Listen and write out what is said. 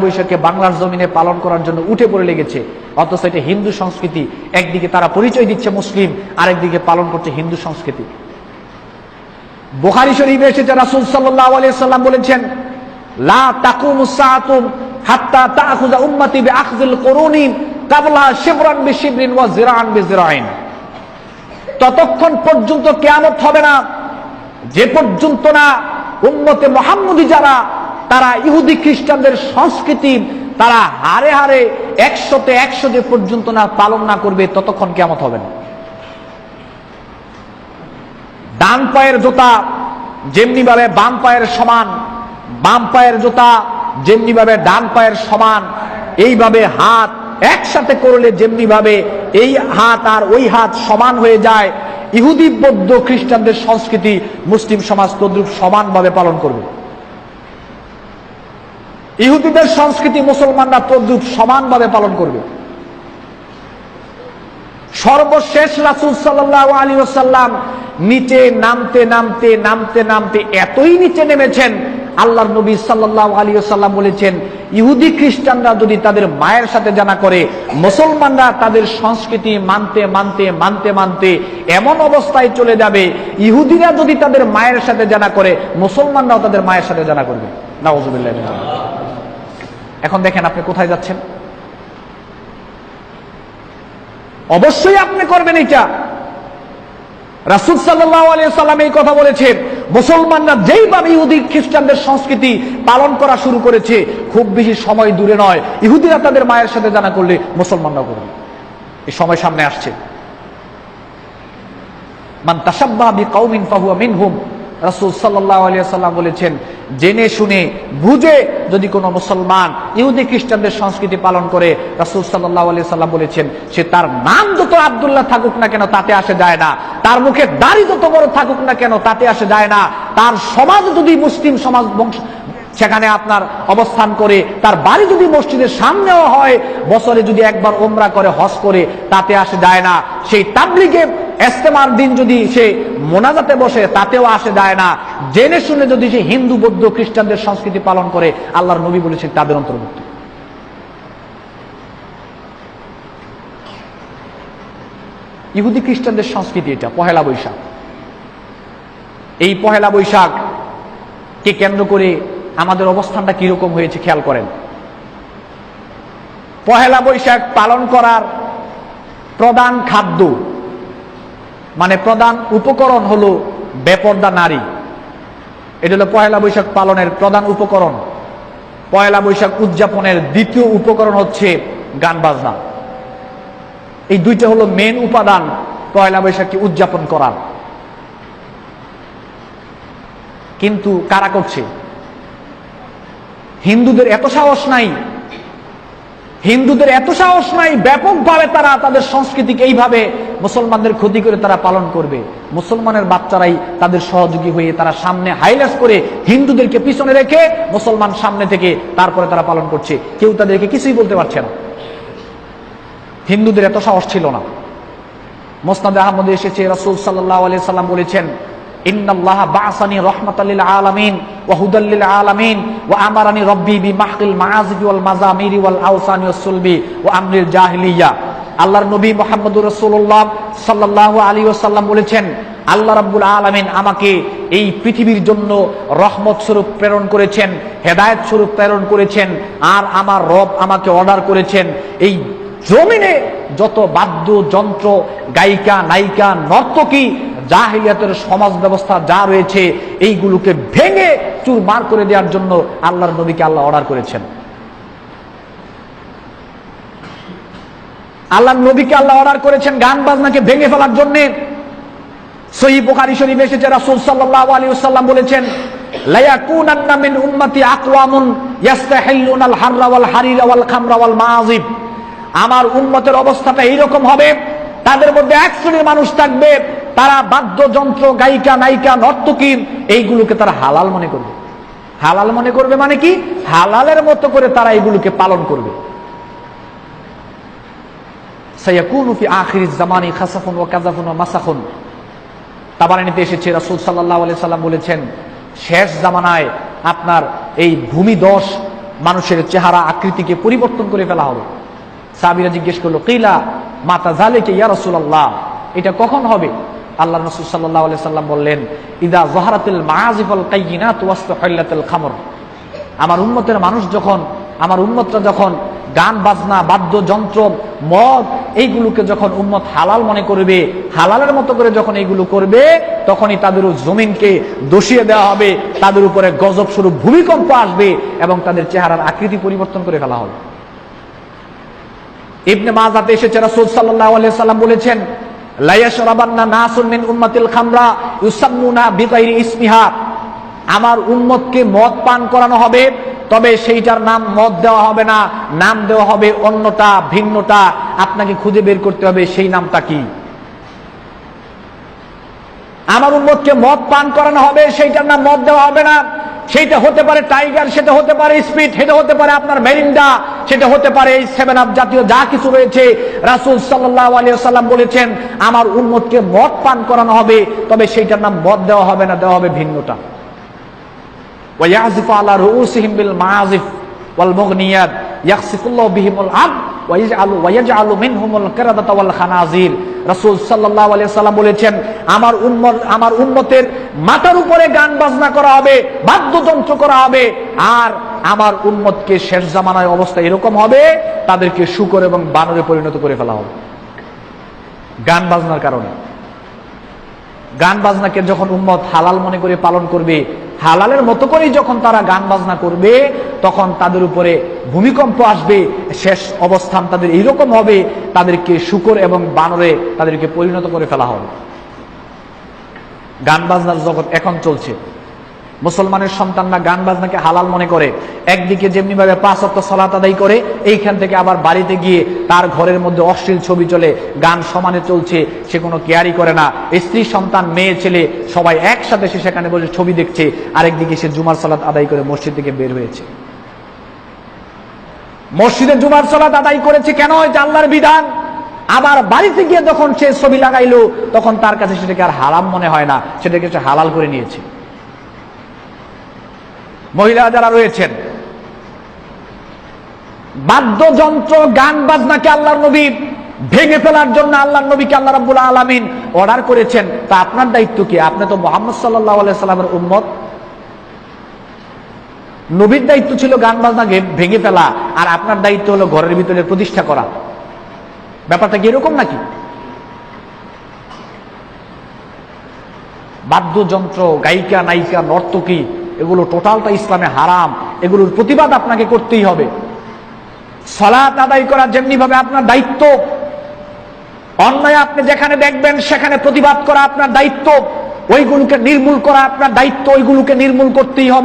বৈশাখকে বাংলার জমিনে পালন করার জন্য উঠে পড়ে লেগেছে। অথচ এটা হিন্দু সংস্কৃতি। একদিকে তারা পরিচয় দিচ্ছে মুসলিম, আরেকদিকে পালন করছে হিন্দু সংস্কৃতি। বোখারি শরীফে এসেছে রাসূল সাল্লাম বলেছেন ততক্ষণ পর্যন্ত কিয়ামত হবে না। যে পর্যন্ত না উম্মতে মোহাম্মদী যারা তারা ইহুদি খ্রিস্টানদের সংস্কৃতি তারা হারে হারে একশোতে একশো যে পর্যন্ত না পালন না করবে ততক্ষণ কেমত হবে না। ডান পায়ের জুতা যেমনি ভাবে বাম পায়ের সমান, বাম পায়ের জুতা যেমনি ভাবে ডান পায়ের সমান, এইভাবে হাত একসাথে করলে যেমনি ভাবে এই হাত আর ওই হাত সমান হয়ে যায়, ইহুদি বৌদ্ধ খ্রিস্টানদের সংস্কৃতি মুসলিম সমাজ তদ্রুপ সমানভাবে পালন করবে। ইহুদিদের সংস্কৃতি মুসলমানরা তদ্রুপ সমানভাবে পালন করবে। সর্বশেষ রাসুল সাল্লাহ আলী ওসাল্লাম নিচে নামতে নামতে নামতে নামতে এতই নিচে নেমেছেন, আল্লাহর নবী সাল্লাহ আলী সাল্লাম বলেছেন, ইহুদি খ্রিস্টানরা যদি তাদের মায়ের সাথে জানা করে, মুসলমানরা তাদের সংস্কৃতি মানতে মানতে মানতে মানতে এমন অবস্থায় চলে যাবে, ইহুদিরা যদি তাদের মায়ের সাথে জানা করে, মুসলমানরাও তাদের মায়ের সাথে জানা করবে। নাউজুবিল্লাহ এখন দেখেন আপনি কোথায় যাচ্ছেন? অবশ্যই আপনি করবেন এটা রাসুল সাল্লাহ সাল্লাম এই কথা বলেছেন, মুসলমানরা যেইভাবে ইহুদি খ্রিস্টানদের সংস্কৃতি পালন করা শুরু করেছে, খুব বেশি সময় দূরে নয়। ইহুদিরা তাদের মায়ের সাথে জানা করলে মুসলমানরাও করবে। এই সময় সামনে আসছে। মান তাসাব্বাহ বিকাউমিন ফাহুয়া মিনহুম রাসূল সাল্লাল্লাহু আলাইহি সাল্লাম বলেছেন, জেনে শুনে, বুঝে যদি কোনো মুসলমান ইহুদি খ্রিস্টানদের সংস্কৃতি পালন করে, রাসূল সাল্লাল্লাহু আলাইহি সাল্লাম বলেছেন, সে তার নাম যত আবদুল্লাহ থাকুক না কেন তাতে আসে যায় না, তার মুখে দাড়ি যত বড় থাকুক না কেন তাতে আসে যায় না, তার সমাজ যদি মুসলিম সমাজ বংশ, সেখানে আপনার অবস্থান করে, তার বাড়ি যদি মসজিদের সামনেও হয়, বছরে যদি একবার ওমরা করে, হজ করে, তাতে আসে যায় না, সেই তাবলিগে এস্তেমার দিন যদি সে মোনাজাতে বসে, তাতেও আসে যায় না। জেনে শুনে যদি সে হিন্দু, বৌদ্ধ, খ্রিস্টানদের সংস্কৃতি পালন করে, আল্লাহর নবী বলেছেন তাদের অন্তর্ভুক্ত। ইহুদি, খ্রিস্টানদের সংস্কৃতি এটা, পহেলা বৈশাখ। এই পহেলা বৈশাখ কে কেন্দ্র করে আমাদের অবস্থানটা কীরকম হয়েছে খেয়াল করেন। পহেলা বৈশাখ পালন করার প্রধান খাদ্য মানে প্রধান উপকরণ হলো বেপর্দা নারী। এটা হলো পয়লা বৈশাখ পালনের প্রধান উপকরণ। পয়লা বৈশাখ উদযাপনের দ্বিতীয় উপকরণ হচ্ছে গান বাজনা এই দুইটা হলো মেন উপাদান পয়লা বৈশাখকে উদযাপন করার কিন্তু কারা করছে? হিন্দুদের এত সাহস নাই। হিন্দুদের এত সাহস নাই, ব্যাপকভাবে তারা তাদের সংস্কৃতিকে এইভাবে মুসলমানদের ক্ষতি করে তারা পালন করবে। মুসলমানের বাচ্চারাই তাদের সহযোগী হয়ে তারা সামনে হাইলাইট করে হিন্দুদেরকে পিছনে রেখে মুসলমান সামনে থেকে তারপরে তারা পালন করছে। কেউ তাদেরকে কিছুই বলতে পারছে না। হিন্দুদের এত সাহস ছিল না। মোসনাদ আহমদ এসেছে, রসুল সাল্লাহ সাল্লাম বলেছেন, ইন্নাল্লাহ আলামিন আল্লাহর নবী মুহাম্মদুর রাসূলুল্লাহ সাল্লাল্লাহু আলাইহি ওয়াসাল্লাম বলেছেন, আল্লাহ রাব্বুল আলামিন আমাকে এই পৃথিবীর জন্য রহমত স্বরূপ প্রেরণ করেছেন, হেদায়েত স্বরূপ প্রেরণ করেছেন, আর আমার রব আমাকে অর্ডার করেছেন। এই জমিনে যত বাদ্য যন্ত্র গায়িকা, নায়িকা, নর্তকী, জাহিলিয়াতের সমাজ ব্যবস্থা যা রয়েছে, এইগুলোকে ভেঙে চুর চুরমার করে দেওয়ার জন্য আল্লাহর নবীকে আল্লাহ অর্ডার করেছেন। আল্লাহর নবীকে আল্লাহ অর্ডার করেছেন গান বাজনাকে ভেঙে ফেলার জন্য। সহি বুখারী শরীফ এসেছে, রাসূল আলাইহি ওয়াসাল্লাম বলেছেন আমার উম্মতের অবস্থাটা এইরকম হবে, তাদের মধ্যে এক শ্রেণির মানুষ থাকবে, তারা বাদ্যযন্ত্র, গায়িকা, নায়িকা, নর্তকী, এইগুলোকে তারা হালাল মনে করবে। হালাল মনে করবে মানে কি? হালালের মতো করে তারা এইগুলোকে পালন করবে। সাইয়াকুনু ফি আখির জামানি খাসাফুন ওয়া কাযাফুন ওয়া মাসাখুন। তাবারানিতে এসেছে রাসূল সাল্লাল্লাহু আলাইহি সাল্লাম বলেছেন, শেষ জামানায় আপনার এই ভূমি দশ মানুষের চেহারা আকৃতিকে পরিবর্তন করে ফেলা হবে। সাবিরা জিজ্ঞেস করল, কিলা মাতা জালেকে ইয়া রসুল্লাহ এটা কখন হবে? আল্লাহ রসুল সাল্লাহ আলি সাল্লাম বললেন, ইদা জহারাতুল মাহাজিফল কাইগিনা তুয়াস্ত খামর। আমার উন্মতের মানুষ যখন, আমার উন্মতরা যখন গান, বাজনা, বাদ্যযন্ত্র, মদ, এইগুলোকে যখন উম্মত হালাল মনে করবে, হালালের মতো করে যখন এইগুলো করবে, তখনই তাদের জমিনকে দোষিয়ে দেওয়া হবে, তাদের উপরে গজব স্বরূপ ভূমিকম্প আসবে এবং তাদের চেহারার আকৃতি পরিবর্তন করে ফেলা হবে। ইবনে মাজাতে এসেছে, রাসূল সাল্লাল্লাহু সাল্লাম বলেছেন আমার উম্মতকে মদ পান করানো হবে তবে সেইটার নাম মদ দেওয়া হবে না, নাম দেওয়া হবে অন্যটা, ভিন্নটা। আপনাকে খুঁজে বের করতে হবে সেই নামটা কি? আমার উম্মতকে মদ পান করানো হবে, সেইটার নাম মদ দেওয়া হবে না। সেইটা হতে পারে টাইগার, সেটা হতে পারে স্পিড, সেটা হতে পারে আপনার মেরিন্ডা, সেটা হতে পারে এই সেভেন আপ জাতীয় যা কিছু রয়েছে। রাসুল সাল্লাহ আলিয়া সাল্লাম বলেছেন, আমার উম্মতকে মদ পান করানো হবে, তবে সেইটার নাম মদ দেওয়া হবে না, দেওয়া হবে ভিন্নটা। ويعزف على رؤوسهم بالمعازف والمغنيات يخسف الله بهم العبد ويجعل ويجعل منهم القردة والخنازير রাসূল সাল্লাল্লাহু আলাইহি সাল্লাম বলেছেন আমার উম্মত আমার উম্মতের মাথার উপরে গান বাজনা করা হবে বাদ্যযন্ত্র করা হবে আর আমার উম্মতকে শেষ জামানায় অবস্থা এরকম হবে তাদেরকে শুকর এবং বানরে পরিণত করে ফেলা হবে গান বাজনার কারণে গান বাজনাকে যখন উম্মত হালাল মনে করে পালন করবে হালালের মতো করেই যখন তারা গান বাজনা করবে, তখন তাদের উপরে ভূমিকম্প আসবে, শেষ অবস্থান তাদের এইরকম হবে, তাদেরকে শুকর এবং বানরে তাদেরকে পরিণত করে ফেলা হবে। গান বাজনার জগৎ এখন চলছে। মুসলমানের সন্তানরা গান বাজনাকে হালাল মনে করে, একদিকে যেমনি ভাবে পাঁচ অক্ট সলাত আদায় করে, এইখান থেকে আবার বাড়িতে গিয়ে তার ঘরের মধ্যে অশ্লীল ছবি চলে, গান সমানে চলছে, সে কোনো কেয়ারই করে না। স্ত্রী, সন্তান, মেয়ে, ছেলে সবাই একসাথে সে সেখানে বসে ছবি দেখছে, আরেকদিকে সে জুমার সলাত আদায় করে মসজিদ থেকে বের হয়েছে। মসজিদে জুমার সলাত আদায় করেছে কেন? এটা আল্লাহর বিধান। আবার বাড়িতে গিয়ে যখন সে ছবি লাগাইলো, তখন তার কাছে সেটাকে আর হারাম মনে হয় না, সেটাকে সে হালাল করে নিয়েছে। মহিলা যারা রয়েছেন, বাদ্যযন্ত্র, গান বাজনাকে আল্লাহর নবী ভেঙে ফেলার জন্য আল্লাহ নবীকে আল্লাহ রাব্বুল আলামিন অর্ডার করেছেন। তা আপনার দায়িত্ব কি? আপনি তো মোহাম্মদ সাল্লাহ সাল্লামের উম্মত। নবীর দায়িত্ব ছিল গান বাজনা ভেঙে ফেলা, আর আপনার দায়িত্ব হলো ঘরের ভিতরে প্রতিষ্ঠা করা। ব্যাপারটা কি এরকম নাকি? বাদ্যযন্ত্র, গায়িকা, নায়িকা, নর্তকী এগুলো টোটালটা ইসলামে হারাম। এগুলোর প্রতিবাদ আপনাকে করতেই হবে। সলাত আদায় করার যেমনি ভাবে আপনার দায়িত্ব, অন্যায় আপনি যেখানে দেখবেন সেখানে প্রতিবাদ করা আপনার দায়িত্ব ওইগুলোকে নির্মূল করা আপনার দায়িত্ব, ওইগুলোকে নির্মূল করতেই হবে।